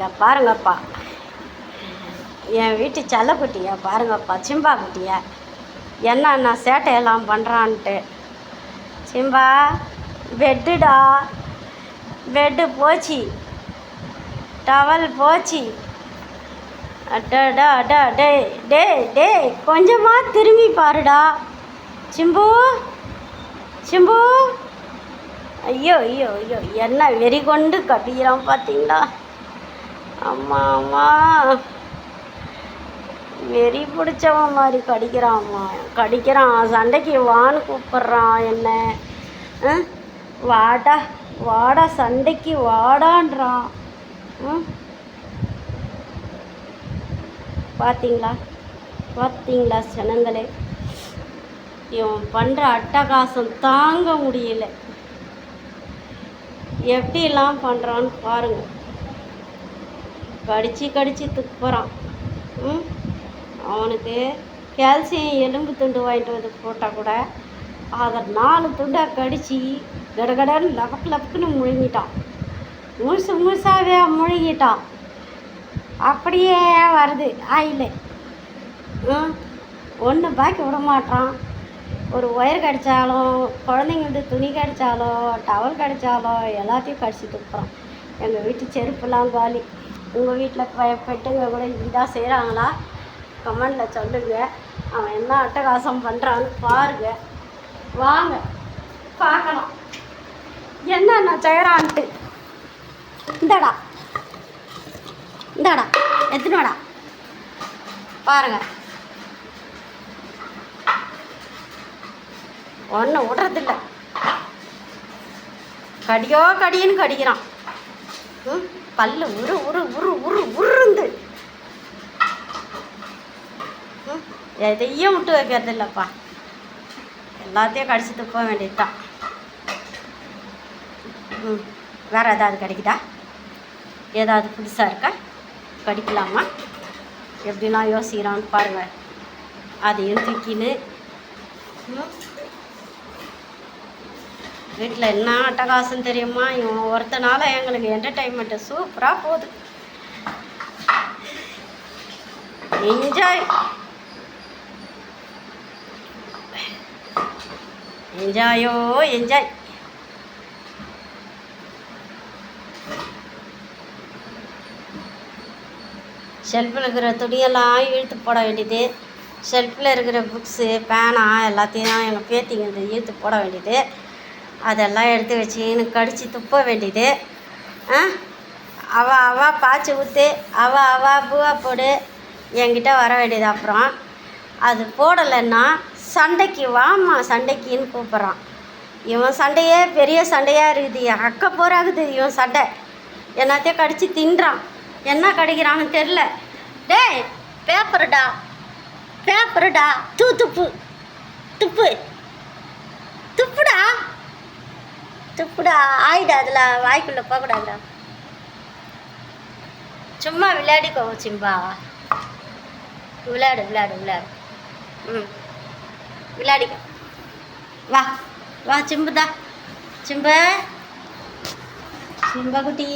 இதை பாருங்கப்பா. என் வீட்டு செல்லக்குட்டியா பாருங்கப்பா சிம்பா குட்டியா. என்னென்ன சேட்டையெல்லாம் பண்ணுறான்ட்டு சிம்பா பெட்டுடா பெட்டு போச்சு. டவல் போச்சு. அடடா அடா டே டே டே கொஞ்சமாக திரும்பி பாருடா. சிம்பு சிம்பு. ஐயோ ஐயோ ஐயோ என்ன வெறி கொண்டு கட்டிக்கிறான் பார்த்தீங்களா அம்மா அம்மா. வெறி பிடிச்சவன் மாதிரி கடிக்கிறான்மா கடிக்கிறான். சண்டைக்கு வான்னு கூப்பிட்றான் என்ன? வாடா வாடா சண்டைக்கு வாடான்றான். பார்த்தீங்களா பார்த்தீங்களா சனங்களே இவன் பண்ணுற அட்டகாசம் தாங்க முடியல. எப்படிலாம் பண்ணுறான்னு பாருங்கள் கடித்து கடித்து துப்புறான். ம்? அவனுக்கு கால்சியம் எலும்பு துண்டு வாங்கிட்டு வந்து போட்டால் கூட அதை நாலு துண்டாக கடித்து கடகடன்னு லபக்கு லபக்குன்னு முழுங்கிட்டான். முழுசு முழுசாகவே முழுங்கிட்டான். அப்படியே வருது. ஆயில் ம்? ஒன்று பாக்கி விட மாட்டான். ஒரு ஒயர் கடித்தாலும் குழந்தைங்களுக்கு துணி கடித்தாலோ டவல் கடித்தாலோ எல்லாத்தையும் கடிச்சு துப்புறான். எங்கள் வீட்டு செருப்புலாம் காலி. உங்கள் வீட்டில் பெட்டுங்க கூட இதாக செய்கிறாங்களா கமெண்டில் சொல்லுங்க. அவன் என்ன அட்டகாசம் பண்ணுறான்னு பாருங்க. வாங்க பார்க்கலாம். என்னென்ன செய்கிறான்ட்டு இந்தடா. இந்தாடா எத்தனோடா பாருங்க. ஒன்றும் விடுறதில்ல. கடியோ கடின்னு கடிக்கிறான். ம்? பல்லு உரு உரு உரு உரு உருந்து எதையும் விட்டு வைக்கிறது இல்லைப்பா. எல்லாத்தையும் கடிச்சு துப்ப வேண்டியதுதான் ம் வேறு ஏதாவது கிடைக்குதா? ஏதாவது புதுசாக இருக்கா? கடிக்கலாமா? எப்படிலாம் யோசிக்கிறான்னு பாருங்கள் அதையும் தூக்கின்னு. ம். வீட்டில் என்ன அட்டகாசம் தெரியுமா? இவன் ஒருத்தனால எங்களுக்கு என்டர்டைன்மெண்ட்டு சூப்பராக போகுது. என்ஜாய் என்ஜாயோ என்ஜாய் ஷெல்ஃபில் இருக்கிற துணியெல்லாம் இழுத்து போட வேண்டியது. ஷெல்ஃபில் இருக்கிற புக்ஸு பேனா எல்லாத்தையும் எங்கள் பேத்திங்க இழுத்து போட வேண்டியது. அதெல்லாம் எடுத்து வச்சுன்னு கடிச்சு துப்ப வேண்டியது. ஆ? அவ அவ பாய்ச்சி ஊற்று அவ அவ பூவா போடு என்கிட்ட வர வேண்டியது அப்புறம். அது போடலைன்னா சண்டைக்கு வாமா சண்டைக்குன்னு கூப்பிட்றான். இவன் சண்டையே பெரிய சண்டையாக இருக்குது. அக்க போகிறாகுது இவன் சண்டை. எல்லாத்தையும் கடிச்சு தின்றான். என்ன கடிக்கிறான்னு தெரில டேய் பேப்பருடா பேப்பருடா தூ துப்பு துப்பு துப்புடா துப்புடா ஆயிடா அதில் வாய்க்குள்ளே போகக்கூடாதுடா சும்மா விளையாடிக்கோ சிம்பா. விளையாடு விளையாடு விளையாடு. ம். விளையாடிக்கோ. வா வா சிம்புதா சிம்ப. சிம்ப குட்டி.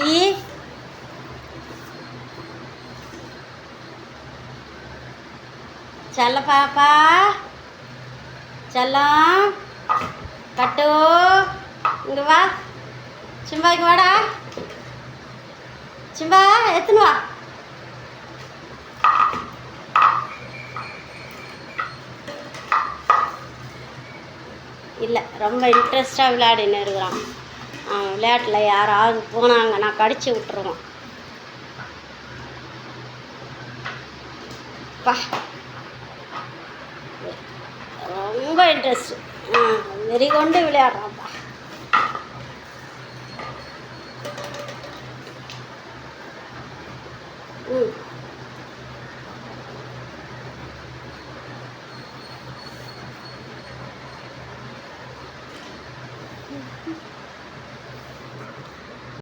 செல்ல பாப்பா. செல்லம். கட்டு. இங்கே வா. சிம்பா இங்கே வாடா. சிம்பா எத்துன்னு வா. இல்லை ரொம்ப இன்ட்ரெஸ்டாக விளையாடின்னு இருக்கிறான். அவன் விளையாட்டில் யாராவது போனாங்கன்னா கடிச்சு விட்டுருவான். பா. ரொம்ப இன்ட்ரெஸ்ட் வெறி கொண்டு விளையாடுறான். Uhum.